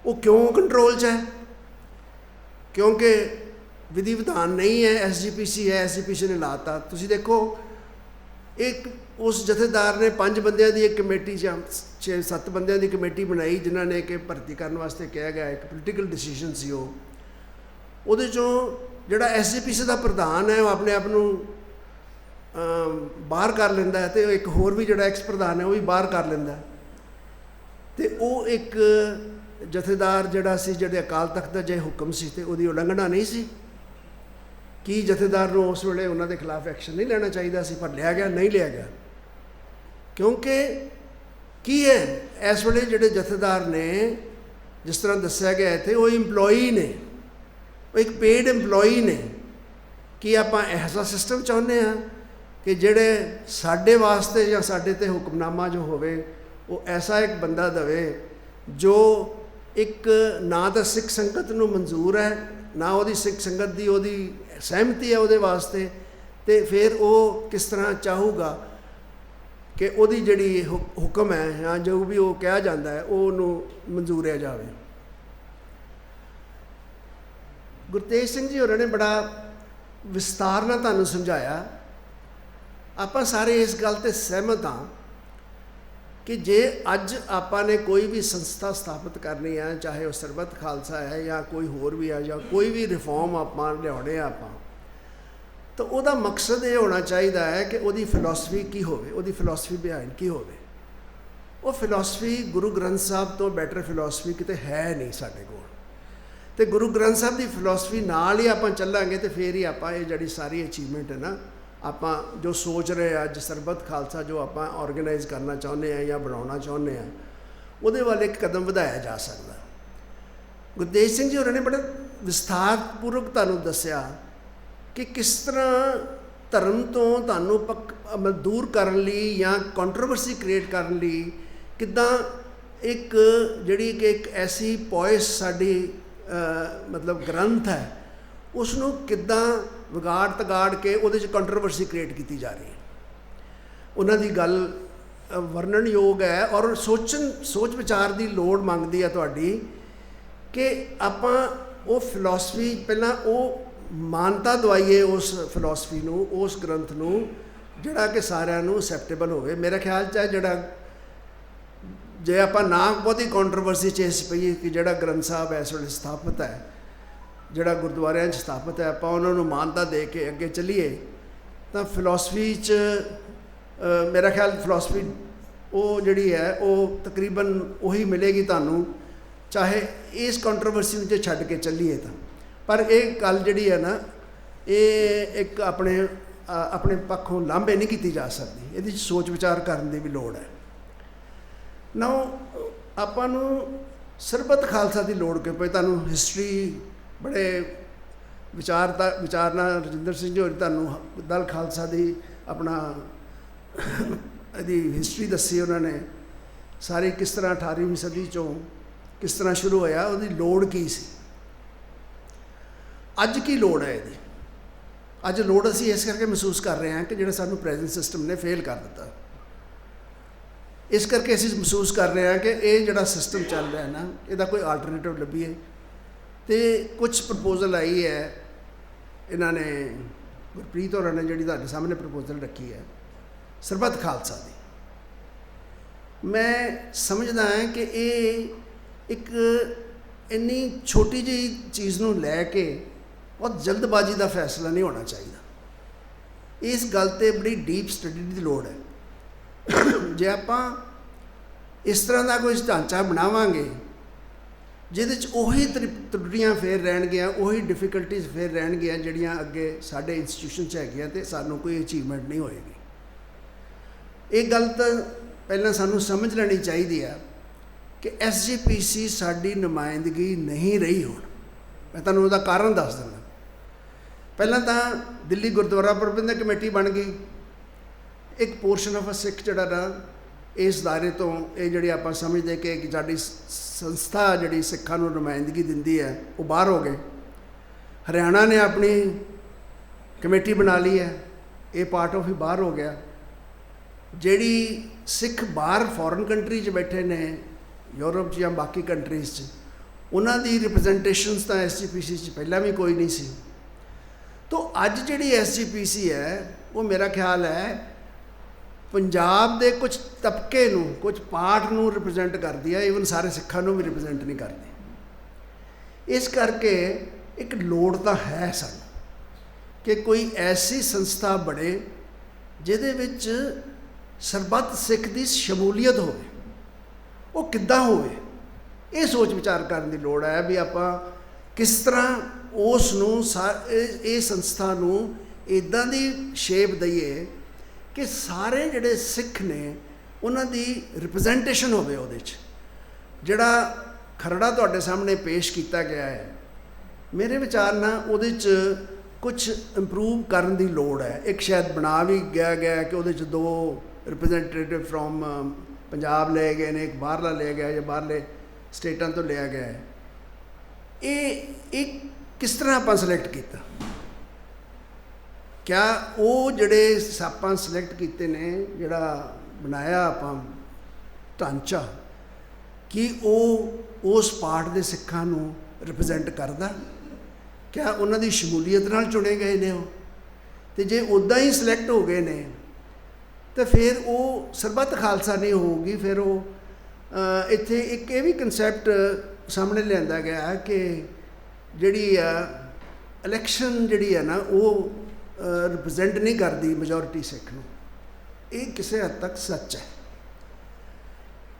ਉਹ ਕਿਉਂ ਕੰਟਰੋਲ 'ਚ ਹੈ? ਕਿਉਂਕਿ ਵਿਧੀ ਵਿਧਾਨ ਨਹੀਂ ਹੈ ਐਸਜੀਪੀਸੀ ਹੈ ਐਸਜੀਪੀਸੀ ਨੇ ਲਾਤਾ। ਤੁਸੀਂ ਦੇਖੋ, ਇੱਕ ਉਸ ਜਥੇਦਾਰ ਨੇ ਪੰਜ ਬੰਦਿਆਂ ਦੀ ਇੱਕ ਕਮੇਟੀ ਜਾਂ 6-7 ਬੰਦਿਆਂ ਦੀ ਕਮੇਟੀ ਬਣਾਈ, ਜਿਨ੍ਹਾਂ ਨੇ ਕਿ ਭਰਤੀ ਕਰਨ ਵਾਸਤੇ ਕਿਹਾ ਗਿਆ। ਇੱਕ ਪੋਲੀਟੀਕਲ ਡਿਸੀਜਨ ਸੀ ਉਹ। ਉਹਦੇ ਚੋਂ ਜਿਹੜਾ ਐਸਜੀਪੀਸੀ ਦਾ ਪ੍ਰਧਾਨ ਹੈ, ਉਹ ਆਪਣੇ ਆਪ ਨੂੰ ਬਾਹਰ ਕਰ ਲੈਂਦਾ ਹੈ ਤੇ ਇੱਕ ਹੋਰ ਵੀ ਜਿਹੜਾ ਐਕਸ ਪ੍ਰਧਾਨ ਹੈ, ਉਹ ਵੀ ਬਾਹਰ ਕਰ ਲੈਂਦਾ ਹੈ। ਤੇ ਉਹ ਇੱਕ ਜਥੇਦਾਰ ਜਿਹੜਾ ਸੀ, ਜਿਹੜੇ ਅਕਾਲ ਤਖਤ ਦਾ ਜੇ ਹੁਕਮ ਸੀ ਤੇ ਉਹਦੀ ਉਲੰਘਣਾ ਨਹੀਂ ਸੀ। ਕੀ ਜਥੇਦਾਰ ਨੂੰ ਉਸ ਵੇਲੇ ਉਹਨਾਂ ਦੇ ਖਿਲਾਫ ਐਕਸ਼ਨ ਨਹੀਂ ਲੈਣਾ ਚਾਹੀਦਾ ਸੀ, ਪਰ ਲਿਆ ਗਿਆ, ਨਹੀਂ ਲਿਆ ਗਿਆ? ਕਿਉਂਕਿ ਕੀ ਹੈ, ਇਸ ਵੇਲੇ ਜਿਹੜੇ ਜਥੇਦਾਰ ਨੇ, ਜਿਸ ਤਰ੍ਹਾਂ ਦੱਸਿਆ ਗਿਆ ਇੱਥੇ, ਉਹ EMPLOYEE ਨੇ। ਉਹ ਇੱਕ ਪੇਡ EMPLOYEE ਨੇ। ਕੀ ਆਪਾਂ ਐਸਾ ਸਿਸਟਮ ਚਾਹੁੰਦੇ ਆ ਕਿ ਜਿਹੜੇ ਸਾਡੇ ਵਾਸਤੇ ਜਾਂ ਸਾਡੇ ਤੇ ਹੁਕਮਨਾਮਾ ਜੋ ਹੋਵੇ ਉਹ ਐਸਾ ਇੱਕ ਬੰਦਾ ਦਵੇ ਜੋ ਇੱਕ ਨਾ ਤਾਂ ਸਿੱਖ ਸੰਗਤ ਨੂੰ ਮਨਜ਼ੂਰ ਹੈ, ਨਾ ਉਹਦੀ ਸਿੱਖ ਸੰਗਤ ਦੀ ਉਹਦੀ ਸਹਿਮਤੀ ਹੈ ਉਹਦੇ ਵਾਸਤੇ ਤੇ ਫਿਰ ਉਹ ਕਿਸ ਤਰ੍ਹਾਂ ਚਾਹੂਗਾ ਕਿ ਉਹਦੀ ਜਿਹੜੀ ਹੁ- ਹੁਕਮ ਹੈ ਜਾਂ ਜੋ ਵੀ ਉਹ ਕਿਹਾ ਜਾਂਦਾ ਹੈ, ਉਹ ਉਹਨੂੰ ਮਨਜ਼ੂਰਿਆ ਜਾਵੇ। ਗੁਰਤੇਜ ਸਿੰਘ ਜੀ ਹੋਰਾਂ ਨੇ ਬੜਾ ਵਿਸਤਾਰ ਨਾਲ ਤੁਹਾਨੂੰ ਸਮਝਾਇਆ। ਆਪਾਂ ਸਾਰੇ ਇਸ ਗੱਲ ਤੇ ਸਹਿਮਤ ਹਾਂ ਕਿ ਜੇ ਅੱਜ ਆਪਾਂ ਨੇ ਕੋਈ ਵੀ ਸੰਸਥਾ ਸਥਾਪਿਤ ਕਰਨੀ ਹੈ ਚਾਹੇ ਉਹ ਸਰਬੱਤ ਖਾਲਸਾ ਹੈ ਜਾਂ ਕੋਈ ਹੋਰ ਵੀ ਹੈ ਜਾਂ ਕੋਈ ਵੀ ਰਿਫਾਰਮ ਆਪਾਂ ਲਿਆਉਣੇ ਆ ਆਪਾਂ, ਤਾਂ ਉਹਦਾ ਮਕਸਦ ਇਹ ਹੋਣਾ ਚਾਹੀਦਾ ਹੈ ਕਿ ਉਹਦੀ ਫਿਲਾਸਫੀ ਕੀ ਹੋਵੇ, ਉਹਦੀ ਫਿਲਾਸਫੀ ਬਿਹਾਈਂਡ ਕੀ ਹੋਵੇ। ਉਹ ਫਿਲਾਸਫੀ ਗੁਰੂ ਗ੍ਰੰਥ ਸਾਹਿਬ ਤੋਂ ਬੈਟਰ ਫਿਲਾਸਫੀ ਕਿਤੇ ਹੈ ਨਹੀਂ ਸਾਡੇ ਕੋਲ। ਤੇ ਗੁਰੂ ਗ੍ਰੰਥ ਸਾਹਿਬ ਦੀ ਫਿਲਾਸਫੀ ਨਾਲ ਹੀ ਆਪਾਂ ਚੱਲਾਂਗੇ ਤੇ ਫੇਰ ਹੀ ਆਪਾਂ ਇਹ ਜਿਹੜੀ ਸਾਰੀ ਅਚੀਵਮੈਂਟ ਹੈ ਨਾ ਆਪਾਂ ਜੋ ਸੋਚ ਰਹੇ ਆ, ਅੱਜ ਸਰਬੱਤ ਖਾਲਸਾ ਜੋ ਆਪਾਂ ਆਰਗੇਨਾਈਜ਼ ਕਰਨਾ ਚਾਹੁੰਦੇ ਆ ਜਾਂ ਬਣਾਉਣਾ ਚਾਹੁੰਦੇ ਆ, ਉਹਦੇ ਵੱਲ ਇੱਕ ਕਦਮ ਵਧਾਇਆ ਜਾ ਸਕਦਾ। ਗੁਰਦੇਵ ਸਿੰਘ ਜੀ ਹੋਰਾਂ ਨੇ ਬੜਾ ਵਿਸਥਾਰਪੂਰਵਕ ਤੁਹਾਨੂੰ ਦੱਸਿਆ ਕਿ ਕਿਸ ਤਰ੍ਹਾਂ ਧਰਮ ਤੋਂ ਤੁਹਾਨੂੰ ਪੱਕ ਦੂਰ ਕਰਨ ਲਈ ਜਾਂ ਕੰਟਰੋਵਰਸੀ ਕ੍ਰੀਏਟ ਕਰਨ ਲਈ ਕਿੱਦਾਂ ਇੱਕ ਜਿਹੜੀ ਕਿ ਇੱਕ ਐਸੀ ਪੋਇਸ ਸਾਡੀ ਮਤਲਬ ਗ੍ਰੰਥ ਹੈ ਉਸ ਨੂੰ ਕਿੱਦਾਂ ਵਿਗਾੜ ਤਗਾੜ ਕੇ ਉਹਦੇ 'ਚ ਕੰਟਰੋਵਰਸੀ ਕ੍ਰੀਏਟ ਕੀਤੀ ਜਾ ਰਹੀ ਹੈ। ਉਹਨਾਂ ਦੀ ਗੱਲ ਅ, ਵਰਣਨਯੋਗ ਹੈ ਔਰ ਸੋਚਣ ਸੋਚ ਵਿਚਾਰ ਦੀ ਲੋੜ ਮੰਗਦੀ ਹੈ ਤੁਹਾਡੀ ਕਿ ਆਪਾਂ ਉਹ ਫਿਲਾਸਫੀ ਪਹਿਲਾਂ ਉਹ ਮਾਨਤਾ ਦਵਾਈਏ ਉਸ ਫਿਲਾਸਫੀ ਨੂੰ ਉਸ ਗ੍ਰੰਥ ਨੂੰ ਜਿਹੜਾ ਕਿ ਸਾਰਿਆਂ ਨੂੰ ਅਸੈਪਟੇਬਲ ਹੋਵੇ। ਮੇਰੇ ਖਿਆਲ 'ਚ ਹੈ ਜਿਹੜਾ ਜੇ ਆਪਾਂ ਨਾ ਬਹੁਤੀ ਕੰਟਰੋਵਰਸੀ ਚ ਇਸ ਪਈਏ ਕਿ ਜਿਹੜਾ ਗ੍ਰੰਥ ਸਾਹਿਬ ਇਸ ਵੇਲੇ ਸਥਾਪਿਤ ਹੈ ਜਿਹੜਾ ਗੁਰਦੁਆਰਿਆਂ 'ਚ ਸਥਾਪਿਤ ਹੈ, ਆਪਾਂ ਉਹਨਾਂ ਨੂੰ ਮਾਨਤਾ ਦੇ ਕੇ ਅੱਗੇ ਚੱਲੀਏ, ਤਾਂ ਫਿਲਾਸਫੀ 'ਚ ਮੇਰਾ ਖਿਆਲ ਫਿਲਾਸਫੀ ਉਹ ਜਿਹੜੀ ਹੈ, ਉਹ ਤਕਰੀਬਨ ਉਹੀ ਮਿਲੇਗੀ ਤੁਹਾਨੂੰ, ਚਾਹੇ ਇਸ ਕੰਟਰੋਵਰਸੀ ਨੂੰ ਜੇ ਛੱਡ ਕੇ ਚੱਲੀਏ ਤਾਂ। ਪਰ ਇਹ ਗੱਲ ਜਿਹੜੀ ਹੈ ਨਾ, ਇਹ ਇੱਕ ਆਪਣੇ ਆਪਣੇ ਪੱਖੋਂ ਲਾਂਭੇ ਨਹੀਂ ਕੀਤੀ ਜਾ ਸਕਦੀ, ਇਹਦੇ 'ਚ ਸੋਚ ਵਿਚਾਰ ਕਰਨ ਦੀ ਵੀ ਲੋੜ ਹੈ। ਨਾਓ ਆਪਾਂ ਨੂੰ ਸਰਬੱਤ ਖਾਲਸਾ ਦੀ ਲੋੜ ਕਿਉਂ ਪਈ? ਤੁਹਾਨੂੰ ਹਿਸਟਰੀ ਬੜੇ ਵਿਚਾਰਤਾ ਵਿਚਾਰਨਾ ਰਜਿੰਦਰ ਸਿੰਘ ਜੀ ਹੋਰ ਤੁਹਾਨੂੰ ਦਲ ਖਾਲਸਾ ਦੀ ਆਪਣਾ ਇਹਦੀ ਹਿਸਟਰੀ ਦੱਸੀ ਉਹਨਾਂ ਨੇ। ਸਾਰੀ ਕਿਸ ਤਰ੍ਹਾਂ 18ਵੀਂ ਸਦੀ ਚੋਂ ਕਿਸ ਤਰ੍ਹਾਂ ਸ਼ੁਰੂ ਹੋਇਆ, ਉਹਦੀ ਲੋੜ ਕੀ ਸੀ? ਅੱਜ ਕੀ ਲੋੜ ਹੈ ਇਹਦੀ? ਅੱਜ ਲੋੜ ਅਸੀਂ ਇਸ ਕਰਕੇ ਮਹਿਸੂਸ ਕਰ ਰਹੇ ਹਾਂ ਕਿ ਜਿਹੜਾ ਸਾਨੂੰ ਪ੍ਰੈਜ਼ੈਂਟ ਸਿਸਟਮ ਨੇ ਫੇਲ ਕਰ ਦਿੱਤਾ। ਇਸ ਕਰਕੇ ਅਸੀਂ ਮਹਿਸੂਸ ਕਰ ਰਹੇ ਹਾਂ ਕਿ ਇਹ ਜਿਹੜਾ ਸਿਸਟਮ ਚੱਲ ਰਿਹਾ ਨਾ, ਇਹਦਾ ਕੋਈ ਆਲਟਰਨੇਟਿਵ ਲੱਭੀਏ। ਤੇ ਕੁਝ ਪ੍ਰਪੋਜ਼ਲ ਆਈ ਹੈ। ਇਹਨਾਂ ਨੇ ਗੁਰਪ੍ਰੀਤ ਹੋਰਾਂ ਨੇ ਜਿਹੜੀ ਤੁਹਾਡੇ ਸਾਹਮਣੇ ਪ੍ਰਪੋਜ਼ਲ ਰੱਖੀ ਹੈ। ਸਰਬੱਤ ਖਾਲਸਾ ਦੀ। ਮੈਂ ਸਮਝਦਾ ਹਾਂ ਕਿ ਇਹ ਇੱਕ ਇੰਨੀ ਛੋਟੀ ਜਿਹੀ ਚੀਜ਼ ਨੂੰ ਲੈ ਕੇ ਬਹੁਤ ਜਲਦਬਾਜ਼ੀ ਦਾ ਫੈਸਲਾ ਨਹੀਂ ਹੋਣਾ ਚਾਹੀਦਾ। ਇਸ ਗੱਲ ਤੇ ਬੜੀ ਡੀਪ ਸਟੱਡੀ ਦੀ ਲੋੜ ਹੈ। ਜੇ ਆਪਾਂ ਇਸ ਤਰ੍ਹਾਂ ਦਾ ਕੋਈ ਢਾਂਚਾ ਬਣਾਵਾਂਗੇ ਜਿਹਦੇ ਚ ਉਹੀ ਤ੍ਰਿ- ਤਰੁੱਟੀਆਂ ਫੇਰ ਰਹਿਣਗੀਆਂ, ਉਹੀ ਡਿਫਿਕਲਟੀਜ਼ ਫੇਰ ਰਹਿਣਗੀਆਂ ਜਿਹੜੀਆਂ ਅੱਗੇ ਸਾਡੇ ਇੰਸਟੀਟਿਊਸ਼ਨ 'ਚ ਹੈਗੀਆਂ ਤੇ ਸਾਨੂੰ ਕੋਈ ਅਚੀਵਮੈਂਟ ਨਹੀਂ ਹੋਏਗੀ। ਇਹ ਗੱਲ ਤਾਂ ਪਹਿਲਾਂ ਸਾਨੂੰ ਸਮਝ ਲੈਣੀ ਚਾਹੀਦੀ ਆ ਕਿ ਐਸਜੀਪੀਸੀ ਸਾਡੀ ਨੁਮਾਇੰਦਗੀ ਨਹੀਂ ਰਹੀ ਹੁਣ। ਮੈਂ ਤੁਹਾਨੂੰ ਉਹਦਾ ਕਾਰਨ ਦੱਸ ਦਿੰਦਾ। ਪਹਿਲਾਂ ਤਾਂ ਦਿੱਲੀ ਗੁਰਦੁਆਰਾ ਪ੍ਰਬੰਧਕ ਕਮੇਟੀ ਬਣ ਗਈ। ਇੱਕ ਪੋਰਸ਼ਨ ਆਫ ਅ ਸਿੱਖ ਜਿਹੜਾ ਨਾ ਇਸ ਦਾਇਰੇ ਤੋਂ ਇਹ ਜਿਹੜੀ ਆਪਾਂ ਸਮਝਦੇ ਕਿ ਸਾਡੀ ਸੰਸਥਾ ਜਿਹੜੀ ਸਿੱਖਾਂ ਨੂੰ ਨੁਮਾਇੰਦਗੀ ਦਿੰਦੀ ਹੈ, ਉਹ ਬਾਹਰ ਹੋ ਗਏ। ਹਰਿਆਣਾ ਨੇ ਆਪਣੀ ਕਮੇਟੀ ਬਣਾ ਲਈ ਹੈ, ਇਹ ਪਾਰਟ ਆਫ ਹੀ ਬਾਹਰ ਹੋ ਗਿਆ। ਜਿਹੜੀ ਸਿੱਖ ਬਾਹਰ ਫੋਰਨ ਕੰਟਰੀ 'ਚ ਬੈਠੇ ਨੇ, ਯੂਰਪ 'ਚ ਜਾਂ ਬਾਕੀ ਕੰਟਰੀਜ਼ 'ਚ, ਉਹਨਾਂ ਦੀ ਰਿਪਰੈਜ਼ੈਂਟੇਸ਼ਨਸ ਤਾਂ ਐਸਜੀਪੀਸੀ 'ਚ ਪਹਿਲਾਂ ਵੀ ਕੋਈ ਨਹੀਂ ਸੀ। ਤੋਂ ਅੱਜ ਜਿਹੜੀ ਐਸਜੀਪੀਸੀ ਹੈ, ਉਹ ਮੇਰਾ ਖਿਆਲ ਹੈ ਪੰਜਾਬ ਦੇ ਕੁਝ ਤਬਕੇ ਨੂੰ ਕੁਝ ਪਾਰਟ ਨੂੰ ਰਿਪਰੈਜ਼ੈਂਟ ਕਰਦੀ ਹੈ ਇਵਨ ਸਾਰੇ ਸਿੱਖਾਂ ਨੂੰ ਵੀ ਰਿਪਰੈਜ਼ੈਂਟ ਨਹੀਂ ਕਰਦੀ। ਇਸ ਕਰਕੇ ਇੱਕ ਲੋੜ ਤਾਂ ਹੈ ਸਾਨੂੰ ਕਿ ਕੋਈ ਐਸੀ ਸੰਸਥਾ ਬਣੇ ਜਿਹਦੇ ਵਿੱਚ ਸਰਬੱਤ ਸਿੱਖ ਦੀ ਸ਼ਮੂਲੀਅਤ ਹੋਵੇ। ਉਹ ਕਿੱਦਾਂ ਹੋਵੇ? ਇਹ ਸੋਚ ਵਿਚਾਰ ਕਰਨ ਦੀ ਲੋੜ ਹੈ ਵੀ ਆਪਾਂ ਕਿਸ ਤਰ੍ਹਾਂ ਉਸ ਨੂੰ ਸਾ- ਇਹ ਇਹ ਸੰਸਥਾ ਨੂੰ ਇਦਾਂ ਦੀ ਸ਼ੇਪ ਦਈਏ ਕਿ ਸਾਰੇ ਜਿਹੜੇ ਸਿੱਖ ਨੇ, ਉਹਨਾਂ ਦੀ ਰਿਪਰੈਜ਼ੈਂਟੇਸ਼ਨ ਹੋਵੇ ਉਹਦੇ 'ਚ। ਜਿਹੜਾ ਖਰੜਾ ਤੁਹਾਡੇ ਸਾਹਮਣੇ ਪੇਸ਼ ਕੀਤਾ ਗਿਆ ਹੈ, ਮੇਰੇ ਵਿਚਾਰ ਨਾਲ ਉਹਦੇ 'ਚ ਕੁਝ ਇੰਪਰੂਵ ਕਰਨ ਦੀ ਲੋੜ ਹੈ। ਇੱਕ ਸ਼ਾਇਦ ਬਣਾ ਵੀ ਗਿਆ ਗਿਆ ਕਿ ਉਹਦੇ 'ਚ ਦੋ ਰਿਪਰੈਜ਼ੈਂਟੇਟਿਵ ਫਰੋਮ ਪੰਜਾਬ ਲਏ ਗਏ ਨੇ, ਇੱਕ ਬਾਹਰਲਾ ਲਿਆ ਗਿਆ ਜਾਂ ਬਾਹਰਲੇ ਸਟੇਟਾਂ ਤੋਂ ਲਿਆ ਗਿਆ ਹੈ। ਇਹ ਇਹ ਕਿਸ ਤਰ੍ਹਾਂ ਆਪਾਂ ਸਿਲੈਕਟ ਕੀਤਾ? ਕਿਆ ਉਹ ਜਿਹੜੇ ਆਪਾਂ ਸਿਲੈਕਟ ਕੀਤੇ ਨੇ, ਜਿਹੜਾ ਬਣਾਇਆ ਆਪਾਂ ਢਾਂਚਾ, ਕਿ ਉਹ ਉਸ ਪਾਰਟ ਦੇ ਸਿੱਖਾਂ ਨੂੰ ਰਿਪਰੈਜ਼ੈਂਟ ਕਰਦਾ? ਕਿਆ ਉਹਨਾਂ ਦੀ ਸ਼ਮੂਲੀਅਤ ਨਾਲ ਚੁਣੇ ਗਏ ਨੇ ਉਹ? ਤੇ ਜੇ ਉਦਾਂ ਹੀ ਸਿਲੈਕਟ ਹੋ ਗਏ ਨੇ, ਤਾਂ ਫਿਰ ਉਹ ਸਰਬੱਤ ਖਾਲਸਾ ਨਹੀਂ ਹੋਊਗੀ, ਫਿਰ ਉਹ ਇੱਥੇ ਇੱਕ ਇਹ ਵੀ ਕਨਸੈਪਟ ਸਾਹਮਣੇ ਲਿਆਂਦਾ ਗਿਆ ਕਿ ਜਿਹੜੀ ਆ ਇਲੈਕਸ਼ਨ ਜਿਹੜੀ ਹੈ ਨਾ, ਉਹ ਰਿਪਰੈਜ਼ੈਂਟ ਨਹੀਂ ਕਰਦੀ ਮੈਜੋਰਿਟੀ ਸਿੱਖ ਨੂੰ। ਇਹ ਕਿਸੇ ਹੱਦ ਤੱਕ ਸੱਚ ਹੈ।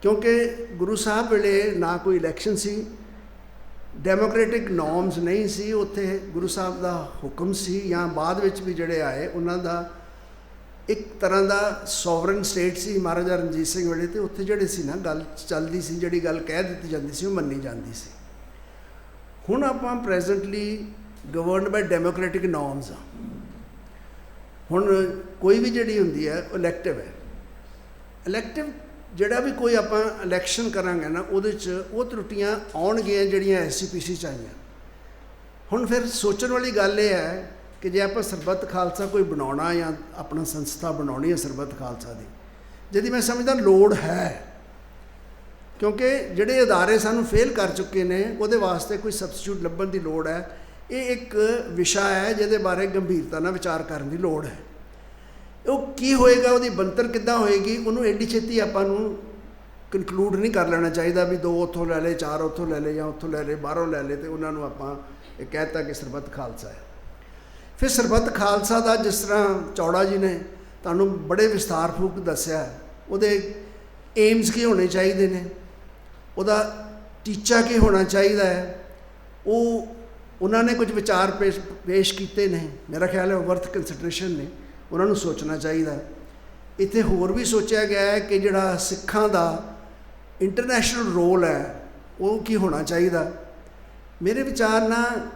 ਕਿਉਂਕਿ ਗੁਰੂ ਸਾਹਿਬ ਵੇਲੇ ਨਾ ਕੋਈ ਇਲੈਕਸ਼ਨ ਸੀ ਡੈਮੋਕ੍ਰੈਟਿਕ ਨੋਰਮਸ ਨਹੀਂ ਸੀ, ਉੱਥੇ ਗੁਰੂ ਸਾਹਿਬ ਦਾ ਹੁਕਮ ਸੀ, ਜਾਂ ਬਾਅਦ ਵਿੱਚ ਵੀ ਜਿਹੜੇ ਆਏ, ਉਹਨਾਂ ਦਾ ਇੱਕ ਤਰ੍ਹਾਂ ਦਾ ਸੋਵਰਨ ਸਟੇਟ ਸੀ, ਮਹਾਰਾਜਾ ਰਣਜੀਤ ਸਿੰਘ ਵੇਲੇ, ਤੇ ਉੱਥੇ ਜਿਹੜੇ ਸੀ ਨਾ, ਗੱਲ ਚੱਲਦੀ ਸੀ, ਜਿਹੜੀ ਗੱਲ ਕਹਿ ਦਿੱਤੀ ਜਾਂਦੀ ਸੀ, ਉਹ ਮੰਨੀ ਜਾਂਦੀ ਸੀ। ਹੁਣ ਆਪਾਂ presently governed by democratic norms ਆ। ਹੁਣ ਕੋਈ ਵੀ ਜਿਹੜੀ ਹੁੰਦੀ ਹੈ, ਉਹ ਇਲੈਕਟਿਵ ਹੈ। ਇਲੈਕਟਿਵ ਜਿਹੜਾ ਵੀ ਕੋਈ ਆਪਾਂ ਇਲੈਕਸ਼ਨ ਕਰਾਂਗੇ ਨਾ, ਉਹਦੇ 'ਚ ਉਹ ਤਰੁੱਟੀਆਂ ਆਉਣਗੀਆਂ ਜਿਹੜੀਆਂ ਐਸਸੀਪੀਸੀ ਚ ਆਈਆਂ। ਹੁਣ ਫਿਰ ਸੋਚਣ ਵਾਲੀ ਗੱਲ ਇਹ ਹੈ ਕਿ ਜੇ ਆਪਾਂ ਸਰਬੱਤ ਖਾਲਸਾ ਕੋਈ ਬਣਾਉਣਾ ਜਾਂ ਆਪਣਾ ਸੰਸਥਾ ਬਣਾਉਣੀ ਹੈ ਸਰਬੱਤ ਖਾਲਸਾ ਦੀ, ਜਿਹਦੀ ਮੈਂ ਸਮਝਦਾ ਲੋੜ ਹੈ। ਕਿਉਂਕਿ ਜਿਹੜੇ ਅਦਾਰੇ ਸਾਨੂੰ ਫੇਲ ਕਰ ਚੁੱਕੇ ਨੇ, ਉਹਦੇ ਵਾਸਤੇ ਕੋਈ ਸਬਸਟੀਟਿਊਟ ਲੱਭਣ ਦੀ ਲੋੜ ਹੈ। ਇਹ ਇੱਕ ਵਿਸ਼ਾ ਹੈ ਜਿਹਦੇ ਬਾਰੇ ਗੰਭੀਰਤਾ ਨਾਲ ਵਿਚਾਰ ਕਰਨ ਦੀ ਲੋੜ ਹੈ। ਉਹ ਕੀ ਹੋਏਗਾ, ਉਹਦੀ ਬੰਤਰ ਕਿੱਦਾਂ ਹੋਏਗੀ, ਉਹਨੂੰ ਐਡੀ ਛੇਤੀ ਆਪਾਂ ਨੂੰ ਕਨਕਲੂਡ ਨਹੀਂ ਕਰ ਲੈਣਾ ਚਾਹੀਦਾ ਵੀ ਦੋ ਉੱਥੋਂ ਲੈ ਲੈ ਚਾਰ ਉੱਥੋਂ ਲੈ ਲੈ ਜਾਂ ਉੱਥੋਂ ਲੈ ਲੈ ਬਾਹਰੋਂ ਲੈ ਲੈ ਤੇ ਉਹਨਾਂ ਨੂੰ ਆਪਾਂ ਇਹ ਕਹਿਤਾ ਕਿ ਸਰਬੱਤ ਖਾਲਸਾ ਹੈ। ਫਿਰ ਸਰਬੱਤ ਖਾਲਸਾ ਦਾ ਜਿਸ ਤਰ੍ਹਾਂ ਚੌੜਾ ਜੀ ਨੇ ਤੁਹਾਨੂੰ ਬੜੇ ਵਿਸਥਾਰਪੂਰਵਕ ਦੱਸਿਆ, ਉਹਦੇ ਏਮਸ ਕੀ ਹੋਣੇ ਚਾਹੀਦੇ ਨੇ, ਉਹਦਾ ਟੀਚਾ ਕੀ ਹੋਣਾ ਚਾਹੀਦਾ ਹੈ, ਉਹ ਉਹਨਾਂ ਨੇ ਕੁਝ ਵਿਚਾਰ ਪੇਸ਼ ਪੇਸ਼ ਕੀਤੇ ਨੇ। ਮੇਰਾ ਖਿਆਲ ਹੈ ਵਰਥ ਕੰਸੀਡਰੇਸ਼ਨ ਨੇ। ਉਹਨਾਂ ਨੂੰ ਸੋਚਣਾ ਚਾਹੀਦਾ। ਇੱਥੇ ਹੋਰ ਵੀ ਸੋਚਿਆ ਗਿਆ ਹੈ ਕਿ ਜਿਹੜਾ ਸਿੱਖਾਂ ਦਾ ਇੰਟਰਨੈਸ਼ਨਲ ਰੋਲ ਹੈ, ਉਹ ਕੀ ਹੋਣਾ ਚਾਹੀਦਾ? ਮੇਰੇ ਵਿਚਾਰ ਨਾਲ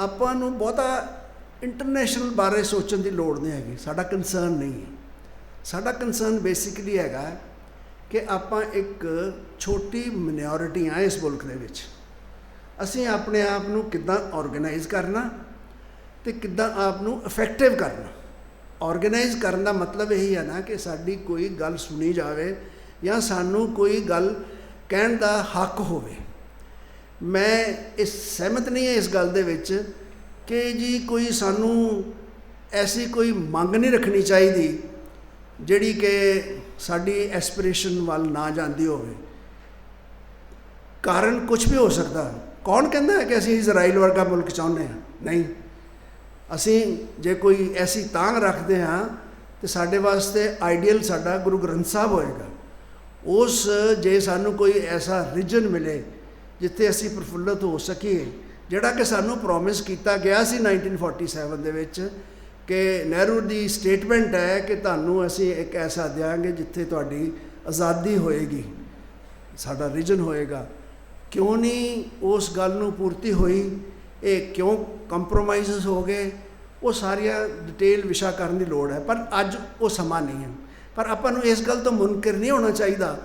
ਆਪਾਂ ਨੂੰ ਬਹੁਤਾ ਇੰਟਰਨੈਸ਼ਨਲ ਬਾਰੇ ਸੋਚਣ ਦੀ ਲੋੜ ਨਹੀਂ ਹੈਗੀ। ਸਾਡਾ ਕੰਸਰਨ ਨਹੀਂ ਹੈ। ਸਾਡਾ ਕੰਸਰਨ ਬੇਸਿਕਲੀ ਹੈਗਾ ਕਿ ਆਪਾਂ ਇੱਕ ਛੋਟੀ ਮਿਨੋਰਿਟੀ ਆ ਇਸ ਮੁਲਕ ਦੇ ਵਿੱਚ। ਅਸੀਂ ਆਪਣੇ ਆਪ ਨੂੰ ਕਿੱਦਾਂ ਆਰਗੇਨਾਈਜ਼ ਕਰਨਾ ਤੇ ਕਿੱਦਾਂ ਆਪ ਨੂੰ ਇਫੈਕਟਿਵ ਕਰਨਾ। ਆਰਗੇਨਾਈਜ਼ ਕਰਨ ਦਾ ਮਤਲਬ ਇਹੀ ਹੈ ਨਾ ਕਿ ਸਾਡੀ ਕੋਈ ਗੱਲ ਸੁਣੀ ਜਾਵੇ ਜਾਂ ਸਾਨੂੰ ਕੋਈ ਗੱਲ ਕਹਿਣ ਦਾ ਹੱਕ ਹੋਵੇ। ਮੈਂ ਇਸ ਸਹਿਮਤ ਨਹੀਂ ਹੈ ਇਸ ਗੱਲ ਦੇ ਵਿੱਚ ਕਿ ਜੀ ਕੋਈ ਸਾਨੂੰ ਐਸੀ ਕੋਈ ਮੰਗ ਨਹੀਂ ਰੱਖਣੀ ਚਾਹੀਦੀ ਜਿਹੜੀ ਕਿ ਸਾਡੀ ਐਸਪੀਰੇਸ਼ਨ ਵੱਲ ਨਾ ਜਾਂਦੀ ਹੋਵੇ। ਕਾਰਨ ਕੁਝ ਵੀ ਹੋ ਸਕਦਾ। ਕੌਣ ਕਹਿੰਦਾ ਹੈ ਕਿ ਅਸੀਂ ਇਜ਼ਰਾਈਲ ਵਰਗਾ ਮੁਲਕ ਚਾਹੁੰਦੇ ਹਾਂ? ਨਹੀਂ। ਅਸੀਂ ਜੇ ਕੋਈ ਐਸੀ ਤਾਂਗ ਰੱਖਦੇ ਹਾਂ ਤੇ ਸਾਡੇ ਵਾਸਤੇ ਆਈਡੀਅਲ ਸਾਡਾ ਗੁਰੂ ਗ੍ਰੰਥ ਸਾਹਿਬ ਹੋਏਗਾ। ਉਸ ਜੇ ਸਾਨੂੰ ਕੋਈ ਐਸਾ ਰੀਜਨ ਮਿਲੇ ਜਿੱਥੇ ਅਸੀਂ ਪ੍ਰਫੁੱਲਤ ਹੋ ਸਕੀਏ, ਜਿਹੜਾ ਕਿ ਸਾਨੂੰ ਪ੍ਰੋਮਿਸ ਕੀਤਾ ਗਿਆ ਸੀ 1947 ਦੇ ਵਿੱਚ ਕਿ ਨਹਿਰੂ ਦੀ ਸਟੇਟਮੈਂਟ ਹੈ ਕਿ ਤੁਹਾਨੂੰ ਅਸੀਂ ਇੱਕ ਐਸਾ ਦਿਆਂਗੇ ਜਿੱਥੇ ਤੁਹਾਡੀ ਆਜ਼ਾਦੀ ਹੋਏਗੀ। ਸਾਡਾ ਰੀਜਨ ਹੋਏਗਾ। ਕਿਉਂ ਨਹੀਂ ਉਸ ਗੱਲ ਨੂੰ ਪੂਰਤੀ ਹੋਈ? ਇਹ ਕਿਉਂ ਕੰਪਰੋਮਾਈਜ਼ਸ ਹੋ ਗਏ? ਉਹ ਸਾਰੀਆਂ ਡਿਟੇਲ ਵਿਸ਼ਾ ਕਰਨ ਦੀ ਲੋੜ ਹੈ, ਪਰ ਅੱਜ ਉਹ ਸਮਾਂ ਨਹੀਂ ਹੈ। ਪਰ ਆਪਾਂ ਨੂੰ ਇਸ ਗੱਲ ਤੋਂ ਮੁਨਕਰ ਨਹੀਂ ਹੋਣਾ ਚਾਹੀਦਾ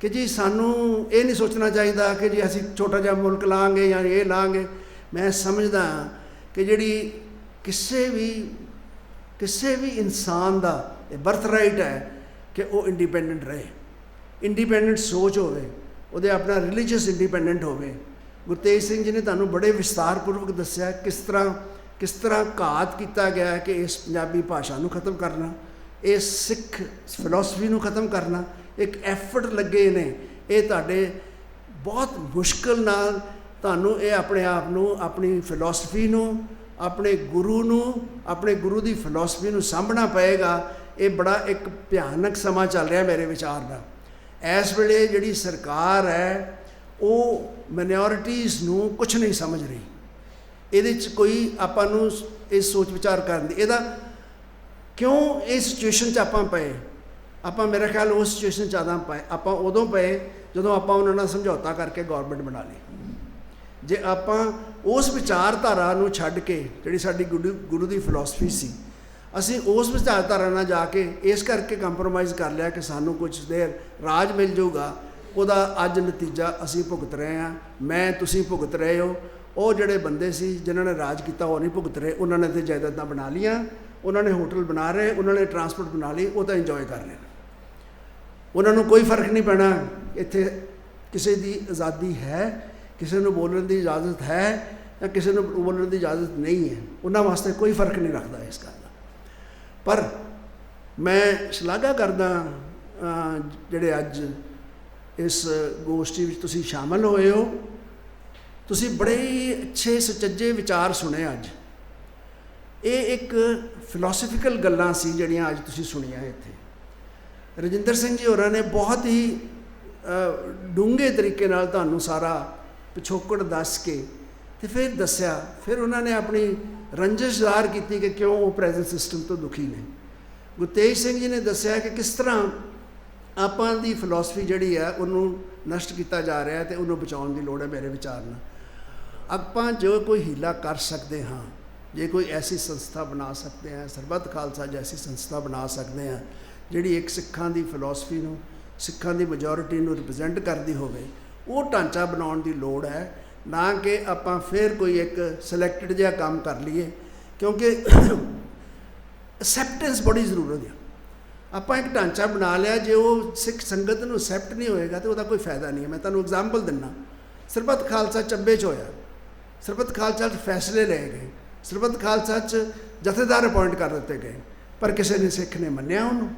ਕਿ ਜੀ ਸਾਨੂੰ ਇਹ ਨਹੀਂ ਸੋਚਣਾ ਚਾਹੀਦਾ ਕਿ ਜੀ ਅਸੀਂ ਛੋਟਾ ਜਿਹਾ ਮੁਲਕ ਲਾਂਗੇ ਜਾਂ ਇਹ ਲਾਂਗੇ। ਮੈਂ ਸਮਝਦਾ ਕਿ ਜਿਹੜੀ ਕਿਸੇ ਵੀ ਕਿਸੇ ਵੀ ਇਨਸਾਨ ਦਾ ਇਹ ਬਰਥ ਰਾਈਟ ਹੈ ਕਿ ਉਹ ਇੰਡੀਪੈਂਡੈਂਟ ਰਹੇ। ਇੰਡੀਪੈਂਡੈਂਟ ਸੋਚ ਹੋਵੇ। ਉਹਦੇ ਆਪਣਾ ਰਿਲੀਜੀਅਸ ਇੰਡੀਪੈਂਡੈਂਟ ਹੋਵੇ। ਗੁਰਤੇਜ ਸਿੰਘ ਜੀ ਨੇ ਤੁਹਾਨੂੰ ਬੜੇ ਵਿਸਤਾਰਪੂਰਵਕ ਦੱਸਿਆ ਕਿਸ ਤਰ੍ਹਾਂ ਕਿਸ ਤਰ੍ਹਾਂ ਘਾਤ ਕੀਤਾ ਗਿਆ ਹੈ ਕਿ ਇਸ ਪੰਜਾਬੀ ਭਾਸ਼ਾ ਨੂੰ ਖਤਮ ਕਰਨਾ, ਇਹ ਸਿੱਖ ਫਿਲਾਸਫੀ ਨੂੰ ਖਤਮ ਕਰਨਾ, ਇੱਕ ਐਫਰਟ ਲੱਗੇ ਨੇ। ਇਹ ਤੁਹਾਡੇ ਬਹੁਤ ਮੁਸ਼ਕਲ ਨਾਲ ਤੁਹਾਨੂੰ ਇਹ ਆਪਣੇ ਆਪ ਨੂੰ, ਆਪਣੀ ਫਿਲਾਸਫੀ ਨੂੰ, ਆਪਣੇ ਗੁਰੂ ਨੂੰ, ਆਪਣੇ ਗੁਰੂ ਦੀ ਫਿਲਾਸਫੀ ਨੂੰ ਸਾਂਭਣਾ ਪਏਗਾ। ਇਹ ਬੜਾ ਇੱਕ ਭਿਆਨਕ ਸਮਾਂ ਚੱਲ ਰਿਹਾ ਮੇਰੇ ਵਿਚਾਰ ਦਾ। ਇਸ ਵੇਲੇ ਜਿਹੜੀ ਸਰਕਾਰ ਹੈ, ਉਹ ਮਿਨੋਰਿਟੀਜ਼ ਨੂੰ ਕੁਝ ਨਹੀਂ ਸਮਝ ਰਹੀ। ਇਹਦੇ 'ਚ ਕੋਈ ਆਪਾਂ ਨੂੰ ਇਹ ਸੋਚ ਵਿਚਾਰ ਕਰਨ ਦੀ, ਇਹਦਾ ਕਿਉਂ ਇਸ ਸਿਚੁਏਸ਼ਨ 'ਚ ਆਪਾਂ ਪਏ? ਆਪਾਂ ਮੇਰਾ ਖਿਆਲ ਉਸ ਸਿਚੁਏਸ਼ਨ 'ਚ ਆਦਾਂ ਪਏ, ਆਪਾਂ ਉਦੋਂ ਪਏ ਜਦੋਂ ਆਪਾਂ ਉਹਨਾਂ ਨਾਲ ਸਮਝੌਤਾ ਕਰਕੇ ਗਵਰਨਮੈਂਟ ਬਣਾ ਲਈ। ਜੇ ਆਪਾਂ ਉਸ ਵਿਚਾਰਧਾਰਾ ਨੂੰ ਛੱਡ ਕੇ, ਜਿਹੜੀ ਸਾਡੀ ਗੁਰੂ ਗੁਰੂ ਦੀ ਫਿਲਾਸਫੀ ਸੀ ਅਸੀਂ ਉਸ ਵਿਚਾਰਧਾਰਾ ਨਾਲ ਜਾ ਕੇ ਇਸ ਕਰਕੇ ਕੰਪਰੋਮਾਈਜ਼ ਕਰ ਲਿਆ ਕਿ ਸਾਨੂੰ ਕੁਝ ਦੇਰ ਰਾਜ ਮਿਲ ਜਾਊਗਾ, ਉਹਦਾ ਅੱਜ ਨਤੀਜਾ ਅਸੀਂ ਭੁਗਤ ਰਹੇ ਹਾਂ, ਮੈਂ, ਤੁਸੀਂ ਭੁਗਤ ਰਹੇ ਹੋ। ਉਹ ਜਿਹੜੇ ਬੰਦੇ ਸੀ ਜਿਨ੍ਹਾਂ ਨੇ ਰਾਜ ਕੀਤਾ ਉਹ ਨਹੀਂ ਭੁਗਤ ਰਹੇ, ਉਹਨਾਂ ਨੇ ਤੇ ਜਾਇਦਾਦਾਂ ਬਣਾ ਲੀਆਂ ਉਹਨਾਂ ਨੇ ਹੋਟਲ ਬਣਾ ਰਹੇ ਉਹਨਾਂ ਨੇ ਟਰਾਂਸਪੋਰਟ ਬਣਾ ਲਈ, ਉਹ ਤਾਂ ਇੰਜੋਏ ਕਰ ਰਹੇ ਉਹਨਾਂ ਨੂੰ ਕੋਈ ਫ਼ਰਕ ਨਹੀਂ ਪੈਣਾ, ਇੱਥੇ ਕਿਸੇ ਦੀ ਆਜ਼ਾਦੀ ਹੈ, ਕਿਸੇ ਨੂੰ ਬੋਲਣ ਦੀ ਇਜਾਜ਼ਤ ਹੈ ਜਾਂ ਕਿਸੇ ਨੂੰ ਬੋਲਣ ਦੀ ਇਜਾਜ਼ਤ ਨਹੀਂ ਹੈ, ਉਹਨਾਂ ਵਾਸਤੇ ਕੋਈ ਫ਼ਰਕ ਨਹੀਂ ਰੱਖਦਾ ਇਸ ਗੱਲ ਦਾ। ਪਰ ਮੈਂ ਸ਼ਲਾਘਾ ਕਰਦਾ ਜਿਹੜੇ ਅੱਜ ਇਸ ਗੋਸ਼ਟੀ ਵਿੱਚ ਤੁਸੀਂ ਸ਼ਾਮਲ ਹੋਏ ਹੋ, ਤੁਸੀਂ ਬੜੇ ਅੱਛੇ ਸੁਚੱਜੇ ਵਿਚਾਰ ਸੁਣੇ ਅੱਜ। ਇਹ ਇੱਕ ਫਿਲਾਸਫੀਕਲ ਗੱਲਾਂ ਸੀ ਜਿਹੜੀਆਂ ਅੱਜ ਤੁਸੀਂ ਸੁਣੀਆਂ ਇੱਥੇ। ਰਜਿੰਦਰ ਸਿੰਘ ਜੀ ਹੋਰਾਂ ਨੇ ਬਹੁਤ ਹੀ ਡੂੰਘੇ ਤਰੀਕੇ ਨਾਲ ਤੁਹਾਨੂੰ ਸਾਰਾ ਪਿਛੋਕੜ ਦੱਸ ਕੇ ਤੇ ਫਿਰ ਦੱਸਿਆ, ਫਿਰ ਉਹਨਾਂ ਨੇ ਆਪਣੀ ਰੰਜਿਸ਼ ਜ਼ਾਹਰ ਕੀਤੀ ਕਿ ਕਿਉਂ ਉਹ ਪ੍ਰੈਜ਼ੈਂਟ ਸਿਸਟਮ ਤੋਂ ਦੁਖੀ ਨੇ। ਗੁਰਤੇਜ ਸਿੰਘ ਜੀ ਨੇ ਦੱਸਿਆ ਕਿ ਕਿਸ ਤਰ੍ਹਾਂ ਆਪਾਂ ਦੀ ਫਿਲਾਸਫੀ ਜਿਹੜੀ ਹੈ, ਉਹਨੂੰ ਨਸ਼ਟ ਕੀਤਾ ਜਾ ਰਿਹਾ ਹੈ ਤੇ ਉਹਨੂੰ ਬਚਾਉਣ ਦੀ ਲੋੜ ਹੈ ਮੇਰੇ ਵਿਚਾਰ ਨਾਲ। ਆਪਾਂ ਜੋ ਕੋਈ ਹੀਲਾ ਕਰ ਸਕਦੇ ਹਾਂ, ਜੇ ਕੋਈ ਐਸੀ ਸੰਸਥਾ ਬਣਾ ਸਕਦੇ ਹਾਂ, ਸਰਬੱਤ ਖਾਲਸਾ ਜੈਸੀ ਸੰਸਥਾ ਬਣਾ ਸਕਦੇ ਹਾਂ, ਜਿਹੜੀ ਇੱਕ ਸਿੱਖਾਂ ਦੀ ਫਿਲਾਸਫੀ ਨੂੰ, ਸਿੱਖਾਂ ਦੀ ਮੈਜੋਰਿਟੀ ਨੂੰ ਰਿਪਰੈਜ਼ੈਂਟ ਕਰਦੀ ਹੋਵੇ, ਉਹ ਢਾਂਚਾ ਬਣਾਉਣ ਦੀ ਲੋੜ ਹੈ। ਨਾ ਕਿ ਆਪਾਂ ਫਿਰ ਕੋਈ ਇੱਕ ਸਿਲੈਕਟਡ ਜਿਹਾ ਕੰਮ ਕਰ ਲਈਏ, ਕਿਉਂਕਿ ਅਸੈਪਟੈਂਸ ਬੜੀ ਜ਼ਰੂਰਤ ਹੈ ਆਪਾਂ ਇੱਕ ਢਾਂਚਾ ਬਣਾ ਲਿਆ, ਜੇ ਉਹ ਸਿੱਖ ਸੰਗਤ ਨੂੰ ਅਸੈਪਟ ਨਹੀਂ ਹੋਏਗਾ ਤੇ ਉਹਦਾ ਕੋਈ ਫਾਇਦਾ ਨਹੀਂ ਹੈ। ਮੈਂ ਤੁਹਾਨੂੰ ਐਗਜ਼ਾਮਪਲ ਦਿੰਨਾ ਸਰਬੱਤ ਖਾਲਸਾ ਚੱਬੇ 'ਚ ਹੋਇਆ। ਸਰਬੱਤ ਖਾਲਸਾ 'ਚ ਫੈਸਲੇ ਲਏ ਗਏ। ਸਰਬੱਤ ਖਾਲਸਾ 'ਚ ਜਥੇਦਾਰ ਅਪਾਇੰਟ ਕਰ ਦਿੱਤੇ ਗਏ। ਪਰ ਕਿਸੇ ਨੇ ਸਿੱਖ ਨੇ ਮੰਨਿਆ ਉਹਨੂੰ।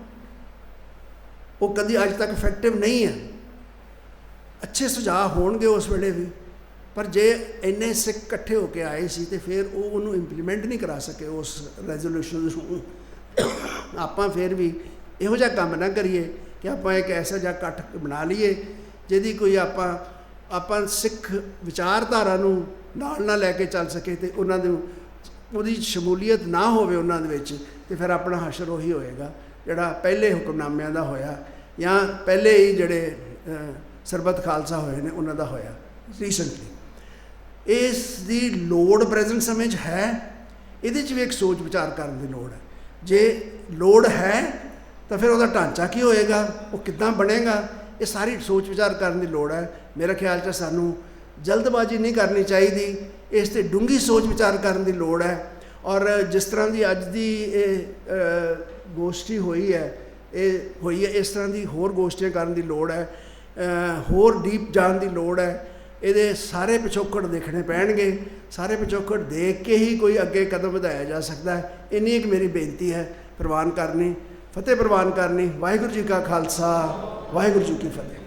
ਉਹ ਕਦੀ ਅੱਜ ਤੱਕ ਇਫੈਕਟਿਵ ਨਹੀਂ ਹੈ। ਅੱਛੇ ਸੁਝਾਅ ਹੋਣਗੇ ਉਸ ਵੇਲੇ ਵੀ। ਪਰ ਜੇ ਇੰਨੇ ਸਿੱਖ ਇਕੱਠੇ ਹੋ ਕੇ ਆਏ ਸੀ ਤੇ ਫਿਰ ਉਹ ਉਹਨੂੰ ਇੰਪਲੀਮੈਂਟ ਨਹੀਂ ਕਰਾ ਸਕੇ ਉਸ ਰੈਜ਼ੋਲੂਸ਼ਨ ਨੂੰ। ਆਪਾਂ ਫਿਰ ਵੀ ਇਹੋ ਜਿਹਾ ਕੰਮ ਨਾ ਕਰੀਏ ਕਿ ਆਪਾਂ ਇੱਕ ਐਸਾ ਜਿਹਾ ਇਕੱਠ ਬਣਾ ਲਈਏ ਜਿਹਦੀ ਕੋਈ ਆਪਾਂ ਆਪਾਂ ਸਿੱਖ ਵਿਚਾਰਧਾਰਾ ਨੂੰ ਨਾਲ ਨਾ ਲੈ ਕੇ ਚੱਲ ਸਕੇ ਤੇ ਉਹਨਾਂ ਦੇ ਉਹਦੀ ਸ਼ਮੂਲੀਅਤ ਨਾ ਹੋਵੇ ਉਹਨਾਂ ਦੇ ਵਿੱਚ ਤੇ ਫਿਰ ਆਪਣਾ ਹਸ਼ਰ ਉਹੀ ਹੋਏਗਾ ਜਿਹੜਾ ਪਹਿਲੇ ਹੁਕਮਨਾਮਿਆਂ ਦਾ ਹੋਇਆ ਜਾਂ ਪਹਿਲੇ ਹੀ ਜਿਹੜੇ ਅ, ਸਰਬੱਤ ਖਾਲਸਾ ਹੋਏ ਨੇ ਉਹਨਾਂ ਦਾ ਹੋਇਆ ਰੀਸੈਂਟਲੀ ਇਸ ਦੀ ਲੋੜ ਪ੍ਰੈਜ਼ੈਂਟ ਸਮੇਂ 'ਚ ਹੈ, ਇਹਦੇ 'ਚ ਵੀ ਇੱਕ ਸੋਚ ਵਿਚਾਰ ਕਰਨ ਦੀ ਲੋੜ ਹੈ। ਜੇ ਲੋੜ ਹੈ, ਤਾਂ ਫਿਰ ਉਹਦਾ ਢਾਂਚਾ ਕੀ ਹੋਏਗਾ, ਉਹ ਕਿੱਦਾਂ ਬਣੇਗਾ, ਇਹ ਸਾਰੀ ਸੋਚ ਵਿਚਾਰ ਕਰਨ ਦੀ ਲੋੜ ਹੈ। ਮੇਰੇ ਖਿਆਲ 'ਚ ਸਾਨੂੰ ਜਲਦਬਾਜ਼ੀ ਨਹੀਂ ਕਰਨੀ ਚਾਹੀਦੀ, ਇਸ ਤੇ ਡੂੰਘੀ ਸੋਚ ਵਿਚਾਰ ਕਰਨ ਦੀ ਲੋੜ ਹੈ। ਔਰ ਜਿਸ ਤਰ੍ਹਾਂ ਦੀ ਅੱਜ ਦੀ ਇਹ ਗੋਸ਼ਟੀ ਹੋਈ ਹੈ, ਇਹ ਹੋਈ ਹੈ, ਇਸ ਤਰ੍ਹਾਂ ਦੀ ਹੋਰ ਗੋਸ਼ਟੀਆਂ ਕਰਨ ਦੀ ਲੋੜ ਹੈ ਹੋਰ ਡੀਪ ਜਾਣ ਦੀ ਲੋੜ ਹੈ। ਇਹਦੇ ਸਾਰੇ ਪਿਛੋਕੜ ਦੇਖਣੇ ਪੈਣਗੇ। ਸਾਰੇ ਪਿਛੋਕੜ ਦੇਖ ਕੇ ਹੀ ਕੋਈ ਅੱਗੇ ਕਦਮ ਵਧਾਇਆ ਜਾ ਸਕਦਾ ਹੈ। ਇੰਨੀ ਇੱਕ ਮੇਰੀ ਬੇਨਤੀ ਹੈ ਪ੍ਰਵਾਨ ਕਰਨੀ, ਫਤਿਹ ਪ੍ਰਵਾਨ ਕਰਨੀ। ਵਾਹਿਗੁਰੂ ਜੀ ਕਾ ਖਾਲਸਾ, ਵਾਹਿਗੁਰੂ ਜੀ ਕੀ ਫਤਿਹ।